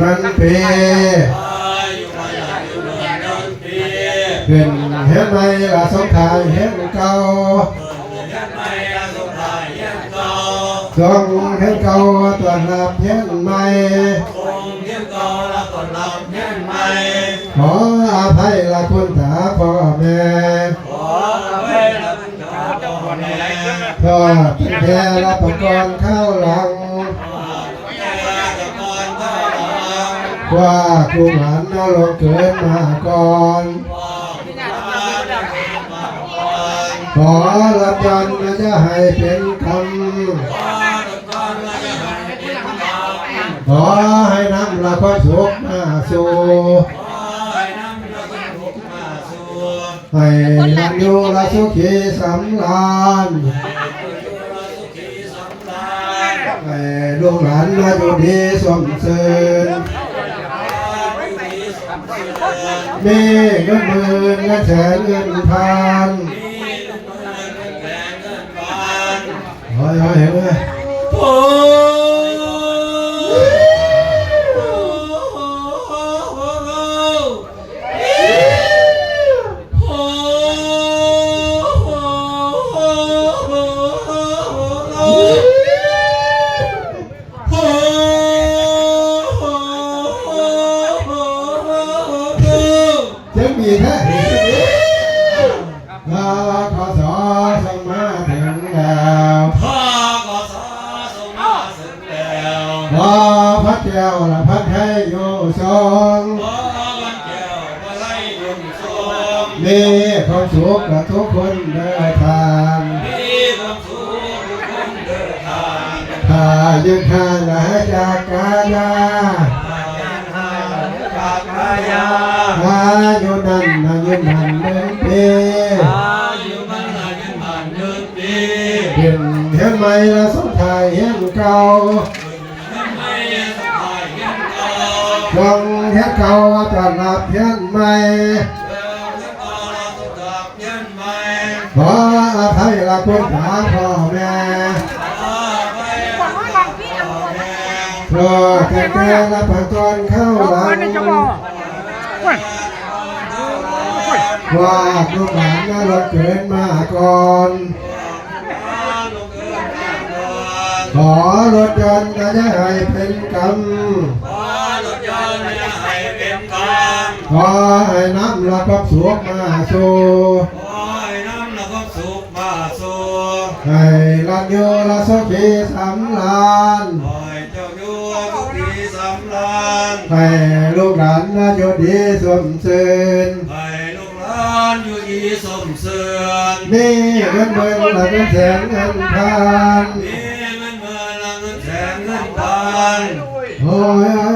นั้นปีอายุวันยืนนานปีขึ้นเห็นไหมละสงขายเห็นเก่ายันไม่สุขายยันเก่าทรงเห็นเก่าตัวรับเห็นใหม่คงยันเก่าแล้วก็รับยันใหม่ขออภัยละคุณตาพ่อแม่ขอไปรับเจ้าพ่อแม่ทอดแค่ละประกรณ์ข้าวหลัง แม่จะก่อนเท่าหลัง ว่ากูหลานนรกเกิดมาก่อนขอรับยันจะให้เป็นคำขอให้นำละความสุขมาสู่ให้ลันอยู่ละสุขีสำราญให้ลูกหลานมาอยู่ดีสมเสริญ มีเงินหมื่นเงินแสนเงินพันเฮ้ยเฮ้ยเห็นไหม พระเจ้าละพัดให้อยู่ทรงมีความสุขกับทุกคนเดินทางถ้ายืนข้างและจากกายาอายุนันอายุนันหนึ่งปีเห็นเห็นไหมละส นเก่าจะรับเห็นใหม่ขออภัยละคุณตาพ่อแม่เพราะแต่แกละพักอนเข้าหลังว่าลูกหลานน่ารถเกินมาก่อนขอรถยนต์จะได้ให้เป็นกรรม ขอให้น้ำละกับสุขมาสู่ให้ลันโยละสุขีสำลานให้ลูกหลานน่าอยู่ดีสมสืนให้ลูกหลานอยู่ดีสมเสือนมีเงินเบินละเป็นแสนเงินพันมีเงินเมื่อละเงินแสนเงินพันโอ้ย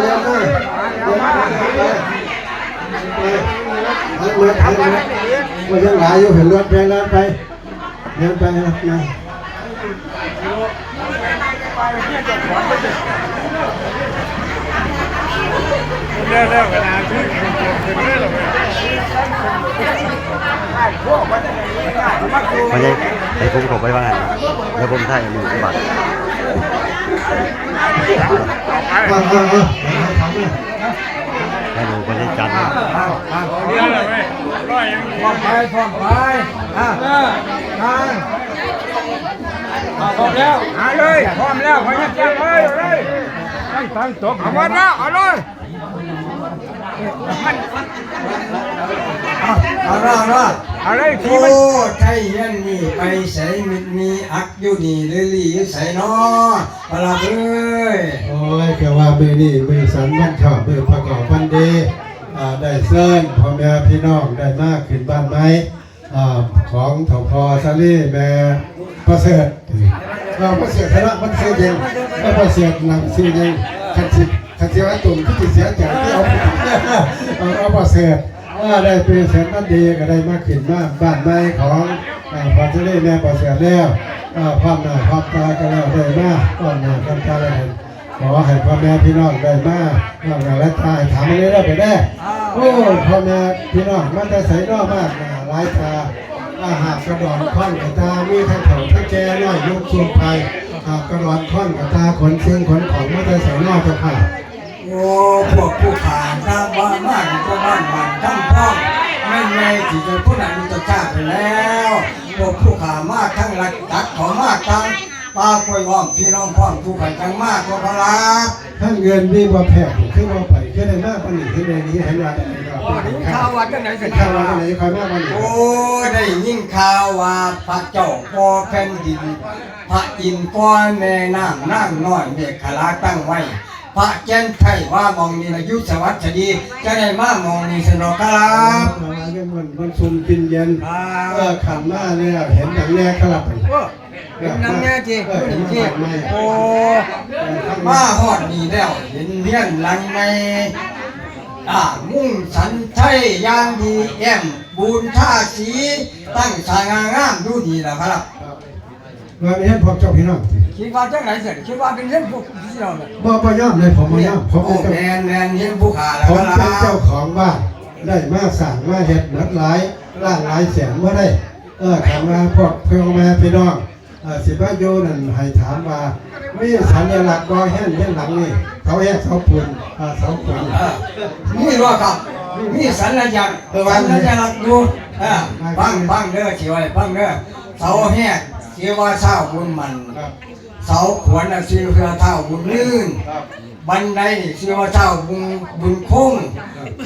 เรียกมาเรียกมาเรียกมาเอาเลือดเอาเลือดมายังหลายอยู่เห็นเลือดไปเลือดไปเลือดไปนะมาเร็วๆกันนะชื่อถึงเรื่องหรอไม่ใช่ไอ้ผมขอไปว่าไงแล้วผมถ่ายมือบัตร เอาเอาเอาให้ดูไม่ใช่จันทร์เดี๋ยวเลยไปพร้อมไปพร้อมไปอะทางพร้อมแล้วหาเลยพร้อมแล้วพยักจับเลยเลยไปตั้งตบเอาหมดแล้วเอาเลย เอาละเอาละอาเลยทีโอ้มันไทยยันนี่ไปใส่มิดมีอักอยู่นี่เรลี่อยู่ใส่นอปลาเอ้ยโอ้ยแกว่ามือนี่มือสันมันชอบมือประกอบวันดีอ่าได้เซิร์นพ่อแม่พี่น้องได้มากขึ้นบ้านไหมอ่าของถพอซาลี่แม่ประเสริฐเราก็เสียคณะมันเสียเองแล้วก็เสียหนังเสียเองคันสิ คันเสียว่าตุ่มที่เสียใจที่เอาเอาเอาบ่เสียได้เป็นเสียนั่นดีก็ได้มาขึ้นมาบ้านใหม่ของพอจะได้แม่บ่เสียแล้วพร้อมหน้าพร้อมตาก็แล้วได้มาพร้อมหน้าพร้อมตาแล้วขอให้พ่อแม่พี่น้องได้มาน้องและตายถามมาเลยได้ไปได้โอ้พ่อแม่พี่น้องมันจะใส่นอกมากหน้าลายตาอาหารกระดอนค่อนกระตามีทั้งเถาทั้งแก่น้อยยุคช่วงไปหากกระดอนค่อนกระตาขนเชียงขนของมาแต่ใส่นอกจ้าค่ะ โอ้พวกผู้ขานตามบ้านมากก็บ้านบ้านทั้งพ้องไม่ไงที่จะผู้นั้นจะชาติไปแล้วพวกผู้ขามากทั้งหลักตักขอมากทั้งป้ากล้วยห้อมพี่น้องพ้องผู้ขันจังมากก็พลักทั้งเงินมีบ่แพงขึ้นมาไปขึ้นในมากปานนี้ขึ้นในนี้ให้ว่าได้ก็โอ้ข้าววัดจังไหนสิข้าวว่าไหนคอยมากปานนี้โอ้ได้ยิ่งข่าวว่าพระเจ้าพ่อแผ่นดิน พระอินทร์ก้อนแม่นางนางน้อยเด็กขลาตั้งไว้ พระเจนไทยว่ามองนี่อายุสวัสดีจะได้มามองนี่สนอกครับมาเรื่องมันมันซุ่มกินเย็นครับเออขันมาเนี่ยเห็นอย่างแน่ครับโอ้เป็นน้ำแน่จีเออเป็นมันจีขันมาโอ้มาฮอดนี่แล้ว เห็นเฮียนหลังในอ่ามุ่งสันไทยอยางดีแอมบุญท่าสีตั้งสง่างามอยู่นี่แหละครับ ว่าเห็นพวกเจ้าพี่น้องคิดว่าจังไหนสิคิดว่าเป็นเรื่องพวกที่เราเนี่ยบ่บ่ย่อมเลยผมบ่ย่อมผมโอ้เป็นแมเจ้านแมนเห็นผู้ขาแล้วผมครัเป็นเจ้าบของบ้านได้มาสั่งมาเห็ดหนัดหลายล่างหลายแสนว่าได้ เออถามมาพวกเพื่อนแม่พี่น้องเออสิบ้าโยนั่นให้ถามว่ามีสัญลักษณ์บ่แห่นเห็นหลังนี่เขาแห่เสาปูนอ่าเสาปูนเออนี่ว่าครับนี่สัญญาณเออวัสันญนี้ญาณอยู่เออฟังฟังเด้อเชียวไอ้ฟังเด้อเสาแหกเชียวว่าเช้าบุญมันครับเสาขวนน่ะชื่อเพื่อเท่าบุญลื่นครับบันไดนี่ชื่อว่าเท่าบุญบุญคง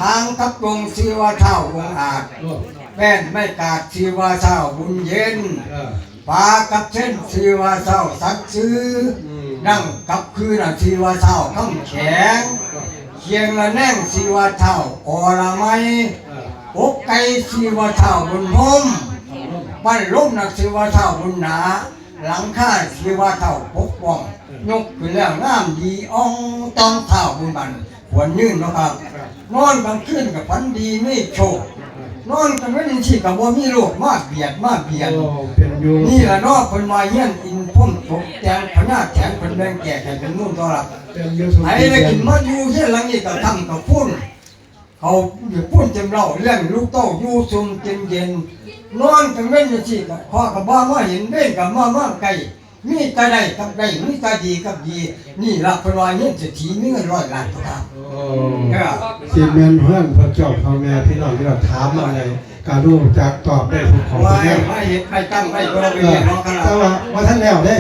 ทางทับตรงชื่อว่าเท่าบุญอาจโอ้แป้นไม่กาดชื่อว่าเท่าบุญเย็นเออปลากับเช่นชื่อว่าเท่าสักซื้ออมนั่งกับคือน่ะชื่อว่าเท่าคำแข็งเคียงละแน่งชื่อว่าเท่าอละไมเอออกไก่ชื่อว่าเท่าบุญพร มบ้านลมนักชื่อว่าเท่าบุญหนา หลังค่าชื่อว่าเท่าปกป้องยกขึ้นแล้วงามดีอ่องต้องเท่าบุญบันควรยืนเนาะครับ นอนกลางคืนกับฝันดีไม่โชค นอนกลางวันที่กับว่ามีโรคมากเบียดมากเบียดโอ้เป็นอยู่นี่ละเนาะคนมาเยี่ยนอินพุ่มตกแจงพญาแจงเป็นแดงแก่แก่เป็นนุ่นตัวละเป็นอยู่สุดไอ้ได้กินมาอยู่เฮียนหลังนี้ก็ทำกับพุ่น เขาอยู่พุ่นจำเราเลี้ยงลูกเต้าอยู่ซุ่มเย็นเย็นนอนกลางเว้นอยู่ที่กับพ่อกับบ้ามาเห็นเว้นกับมามาไก่มีตาใดกับใดมีตาดีกับดี นี่ละเป็นว่าเฮียนเศรษฐีมีเงินร้อยล้านตัวครับโอ้เออซีเมนเพื่อนพระเจ้าพ่อแม่พี่น้องที่เราถามอะไรการรู้จักตอบได้ทุกของไว้ทุกอย่างไม่เห็นไม่ตั้งไม่ก็ไม่เออเห็นน้องกันแต่ว่าว่าท่านแล้วเด้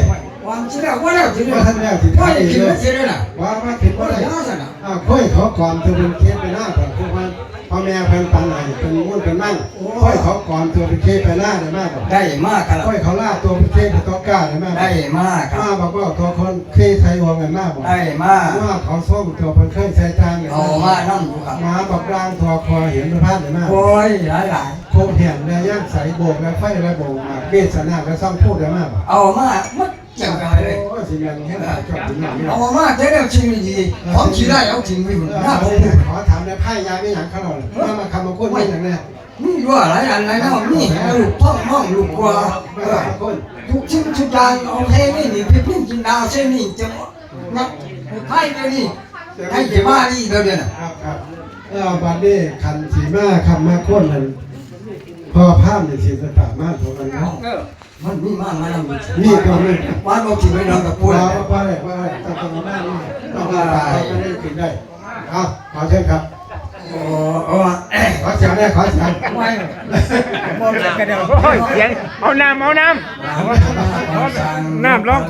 วันที่แล้วว่าแล้วที่ว่าท่านแล้วที่ว่าท่านจะกินไม่สียด้วยนะว่าว่าคิดว่าว่าจะได้ย่าสนะอ่าค่อยเขาก่อนตัวเป็นเคสไปหน้าก่อนทุกวันพ่อแม่เพิ่นปันไหนเป็นมุ่นเป็นมั่งค่อยเขาก่อนตัวเป็นเคสไปหน้าได้มากกว่ได้มากครับค่อยเขาล่าตัวเป็นเคสไปตัวก้าได้มากได้มากครับมาบอกว่าตัวคนเคสไทยวงกันมากบ่ได้มากว่าเขาส้มตัวเป็นเคยใช้จางเนี่ยเอามานั่งดูครับมาบอกรางทอคอเห็นพระพัดได้มากโอ้ยหลายหลายโคเห็นและย่างใสโบกและไฟและโบกมาเบสนาและซ่อมพูดได้มากเอามามัด จังไปเลยโอ้สิเงินให้เราจบถึงอย่างนี้เอามาเดี๋ยวชิงดีของขี้ได้เอาทิ้งไว้หุ่นหน้าผมขอถามในไพ่ยาไม่อย่างเขาหน่อยว่ามาคำมาพูดไม่อย่างนี้นี่ด้วยหลายอันหลายน้องนี่ลูกพ่อห้องลูกกว่าไม่ว่าคนทุกชิ้นทุกอย่างเอาเท่นี่นี่พี่พี่กินดาวเส้นนี่จะนับไพ่เดี๋ยวนี้ให้เจ้าบ้านี่เดี๋ยวเดี๋ยวน่ะครับครับเออบัดนี้คันสีมาคำมาค้นนั่นพอภาพในสีสตาร์มาถูกกันนะเออ มันมีมากมาแล้วมีนี่ตัวนึงบ้านเราทิ้งไว้นอนกับปูนว่าว่าอะไรว่าอะไรตาตาหน้านี่ต้องมาตายก็ได้กินได้เอาขอเชิญครับ โอ้ขอเสียงเนี่ยขอเสียงไม่มองกันเดียวโอ้ยเสียงเอาน้ำเอาน้ำน้ำร้อง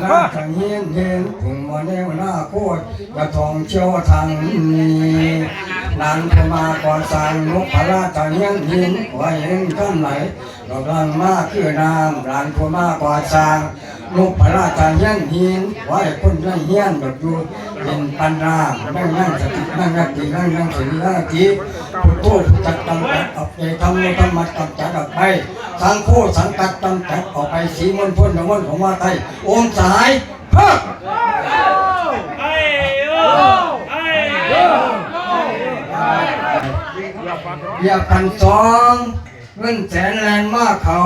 เฮียนเย็นถึงวันนี้หน้าโคตรกระทองเชี่ยวทางนี้นันพมาก่อนสั่งนกพระราชเฮียนหินไว้เห็นกันไหนดอกลังมากคือน้ำนันพมาก่อนสั่งนกพระราชเฮียนหินไว้คนได้เฮียนดอกอยู่ เป็นปันรามนั่งนั่งสตินั่งนั่งตีนั่งนั่งสีนั่งตีพุทโธพุทธังตังอับใจธรรมธรรมะตังจัดออกไปสังโฆสังกัดตำจัดออกไปสีมนต์พ่นนวลของมาไทยองค์สายเพิกอย่าพันสองเงินแสนแลนมาเขา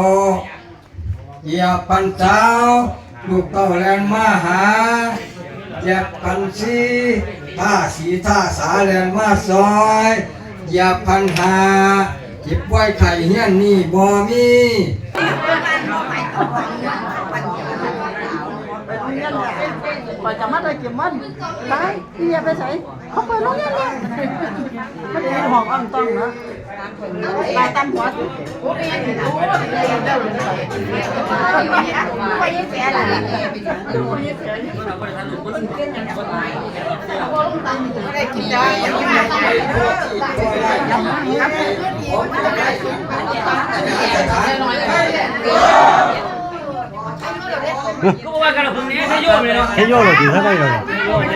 อย่าพันสาวลูกเต้าแลนมาหา อย่าพันสีท่าสีท่าสาแลนมาซอยอย่าพันหาเจ็บไว้ไข่เฮียนนี่บ่มีปล่อยจะมาได้เก็บมันตายเมียไปใส่เขาไปโรงเรียนเนี่ยมันเป็นห้องอ่างต้องนะ ตายตั้งหัวไปยังแก่ละได้กินยาอย่างนี้เฮ้ยโย่เลยดีเท่าไหร่เลย